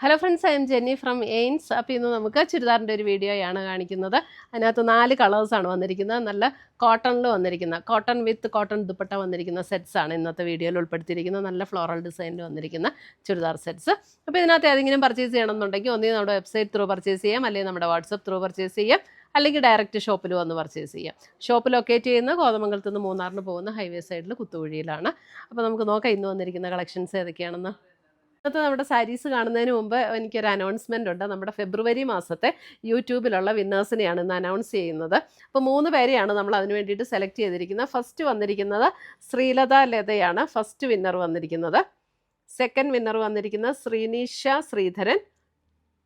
Hello friends I am Jenny from എയിൻസ് അപ്പോൾ ഇന്ന് നമുക്ക് ചുരിദാറിന്റെ ഒരു വീഡിയോയാണ് കാണിക്കുന്നത്. അതിനകത്ത് നാല് കളേഴ്സാണ് വന്നിരിക്കുന്നത്. നല്ല കോട്ടണിൽ വന്നിരിക്കുന്ന കോട്ടൺ വിത്ത് കോട്ടൺ ദുപ്പട്ട വന്നിരിക്കുന്ന സെറ്റ്സ് ആണ് ഇന്നത്തെ വീഡിയോയിൽ ഉൾപ്പെടുത്തിയിരിക്കുന്നത്. നല്ല ഫ്ലോറൽ ഡിസൈനിൽ വന്നിരിക്കുന്ന ചുരിദാർ സെറ്റ്സ് അപ്പോൾ ഇതിനകത്ത് ഏതെങ്കിലും പർച്ചേസ് ചെയ്യണമെന്നുണ്ടെങ്കിൽ ഒന്നേ നമ്മുടെ വെബ്സൈറ്റ് ത്രൂ പർച്ചേസ് ചെയ്യാം. അല്ലെങ്കിൽ നമ്മുടെ വാട്സപ്പ് ത്രൂ പർച്ചേസ് ചെയ്യാം. അല്ലെങ്കിൽ ഡയറക്റ്റ് ഷോപ്പിൽ വന്ന് പർച്ചേസ് ചെയ്യാം. ഷോപ്പ് ലൊക്കേറ്റ് ചെയ്യുന്നത് കോതമംഗലത്ത് നിന്ന് മൂന്നാറിന് പോകുന്ന ഹൈവേ സൈഡിൽ കുത്തുകുഴിയിലാണ് അപ്പോൾ നമുക്ക് നോക്കാം ഇന്ന് വന്നിരിക്കുന്ന കളക്ഷൻസ് ഏതൊക്കെയാണെന്ന്. ഇന്നത്തെ നമ്മുടെ സാരീസ് കാണുന്നതിന് മുമ്പ് എനിക്കൊരു അനൗൺസ്മെന്റ് ഉണ്ട്. നമ്മുടെ ഫെബ്രുവരി മാസത്തെ യൂട്യൂബിലുള്ള വിന്നേഴ്സിനെയാണ് ഇന്ന് അനൗൺസ് ചെയ്യുന്നത്. അപ്പോൾ മൂന്ന് പേരെയാണ് നമ്മൾ അതിന് വേണ്ടിയിട്ട് സെലക്ട് ചെയ്തിരിക്കുന്നത്. ഫസ്റ്റ് വന്നിരിക്കുന്നത് ശ്രീലത ലതയാണ്. ഫസ്റ്റ് വിന്നർ വന്നിരിക്കുന്നത്. സെക്കൻഡ് വിന്നർ വന്നിരിക്കുന്നത് ശ്രീനിഷ ശ്രീധരൻ.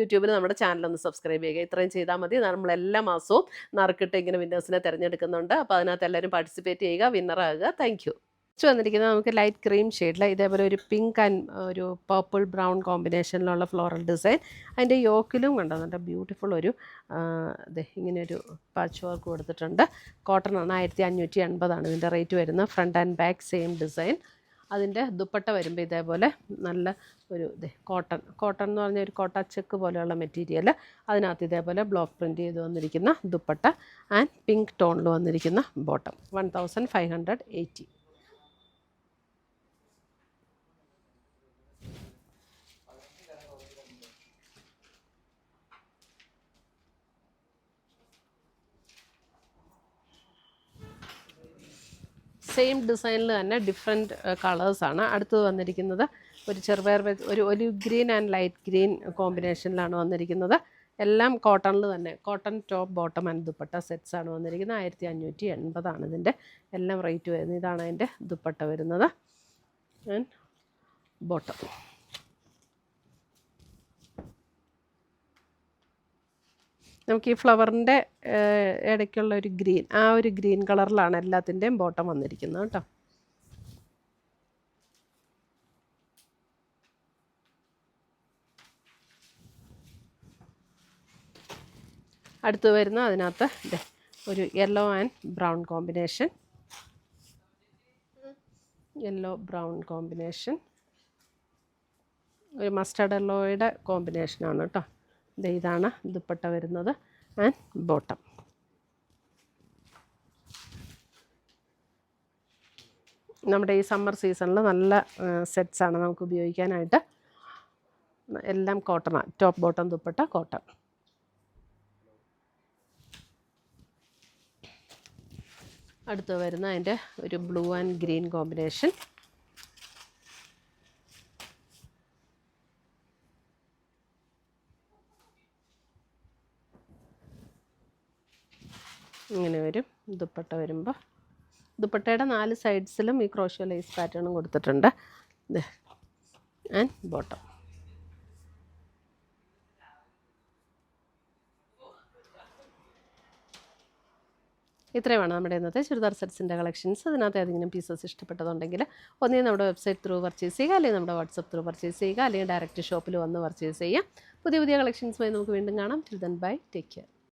യൂട്യൂബിൽ നമ്മുടെ ചാനൽ ഒന്ന് സബ്സ്ക്രൈബ് ചെയ്യുക. ഇത്രയും ചെയ്താൽ മതി. നമ്മൾ എല്ലാ മാസവും നറുക്കിട്ട് ഇങ്ങനെ വിന്നേഴ്സിനെ തിരഞ്ഞെടുക്കുന്നുണ്ട്. അപ്പോൾ അതിനകത്ത് എല്ലാവരും പാർട്ടിസിപ്പേറ്റ് ചെയ്യുക വിന്നറാകുക താങ്ക് യു നെക്സ്റ്റ് വന്നിരിക്കുന്നത് നമുക്ക് ലൈറ്റ് ക്രീം ഷെയ്ഡിൽ ഇതേപോലെ ഒരു പിങ്ക് ആൻഡ് ഒരു പർപ്പിൾ ബ്രൗൺ കോമ്പിനേഷനിലുള്ള ഫ്ലോറൽ ഡിസൈൻ അതിന്റെ യോക്കിലും കണ്ടോ? ബ്യൂട്ടിഫുൾ ഒരു അതെ ഇങ്ങനെയൊരു പാച്ച് വർക്ക് കൊടുത്തിട്ടുണ്ട്. കോട്ടൺ ആണ്. ആയിരത്തി അഞ്ഞൂറ്റി എൺപതാണ്. ഇതിന്റെ റേറ്റ് വരുന്നത്. Front and back same design അതിന്റെ ദുപ്പട്ട വരുമ്പോൾ ഇതേപോലെ നല്ല ഒരു ഇത് കോട്ടൺ കോട്ടൺ എന്ന് പറഞ്ഞ ഒരു കോട്ട ചെക്ക് പോലെയുള്ള മെറ്റീരിയൽ അതിനകത്ത് ഇതേപോലെ ബ്ലോക്ക് പ്രിന്റ് ചെയ്ത് വന്നിരിക്കുന്ന ദുപ്പട്ട ആൻഡ് പിങ്ക് ടോണിൽ വന്നിരിക്കുന്ന bottom one thousand five hundred eighty same ഡിസൈനിൽ തന്നെ ഡിഫറെന്റ് കളേഴ്സാണ് അടുത്തത് വന്നിരിക്കുന്നത് ഒരു ചെറുപയർ ഒരു olive green and light green കോമ്പിനേഷനിലാണ് വന്നിരിക്കുന്നത്. എല്ലാം കോട്ടണിൽ തന്നെ. Cotton top bottom and dupatta സെറ്റ്സാണ് വന്നിരിക്കുന്നത്. ആയിരത്തി അഞ്ഞൂറ്റി എൺപതാണ് ഇതിന്റെ എല്ലാം റേറ്റ് വരുന്നത്. ഇതാണ് അതിന്റെ ദുപ്പട്ട വരുന്നത്. ആൻഡ് ബോട്ടം നമുക്ക് ഈ ഫ്ലവറിന്റെ ഇടയ്ക്കുള്ള ഒരു ഗ്രീൻ ആ ഒരു ഗ്രീൻ കളറിലാണ് എല്ലാത്തിന്റെയും ബോട്ടം വന്നിരിക്കുന്നത് കേട്ടോ. അടുത്ത് വരുന്ന അതിനകത്ത് ഒരു yellow and brown combination yellow brown combination ഒരു മസ്റ്റർഡ് യെല്ലോയുടെ കോമ്പിനേഷനാണ് കേട്ടോ. ഇതാണ് ദുപ്പട്ട വരുന്നത്. ആൻഡ് ബോട്ടം നമ്മുടെ ഈ സമ്മർ സീസണിൽ നല്ല സെറ്റ്സാണ് നമുക്ക് ഉപയോഗിക്കാനായിട്ട്. എല്ലാം കോട്ടണാണ് ടോപ്പ് ബോട്ടം ദുപ്പട്ട കോട്ടൺ അടുത്ത് വരുന്ന അതിന്റെ ഒരു ബ്ലൂ ആൻഡ് ഗ്രീൻ കോമ്പിനേഷൻ ഇങ്ങനെ വരും. ദുപ്പട്ട വരുമ്പോൾ ദുപ്പട്ടയുടെ നാല് സൈഡ്സിലും ഈ ക്രോഷ്യോ ലൈസ് പാറ്റേണും കൊടുത്തിട്ടുണ്ട്. ആൻഡ് ബോട്ടം ഇത്രയുമാണ് നമ്മുടെ ഇന്നത്തെ ചുരിദാർ സെറ്റ്സിന്റെ കളക്ഷൻസ്. അതിനകത്ത് ഏതെങ്കിലും പീസസ് ഇഷ്ടപ്പെട്ടതുണ്ടെങ്കിൽ ഒന്നേ നമ്മുടെ വെബ്സൈറ്റ് ത്രൂ പർച്ചേസ് ചെയ്യുക അല്ലെങ്കിൽ നമ്മുടെ വാട്സപ്പ് ത്രൂ പർച്ചേസ് ചെയ്യുക അല്ലെങ്കിൽ ഡയറക്റ്റ് ഷോപ്പിൽ വന്ന് പർച്ചേസ് ചെയ്യുക പുതിയ പുതിയ കളക്ഷൻസുമായി നമുക്ക് വീണ്ടും കാണാം. Till then bye take care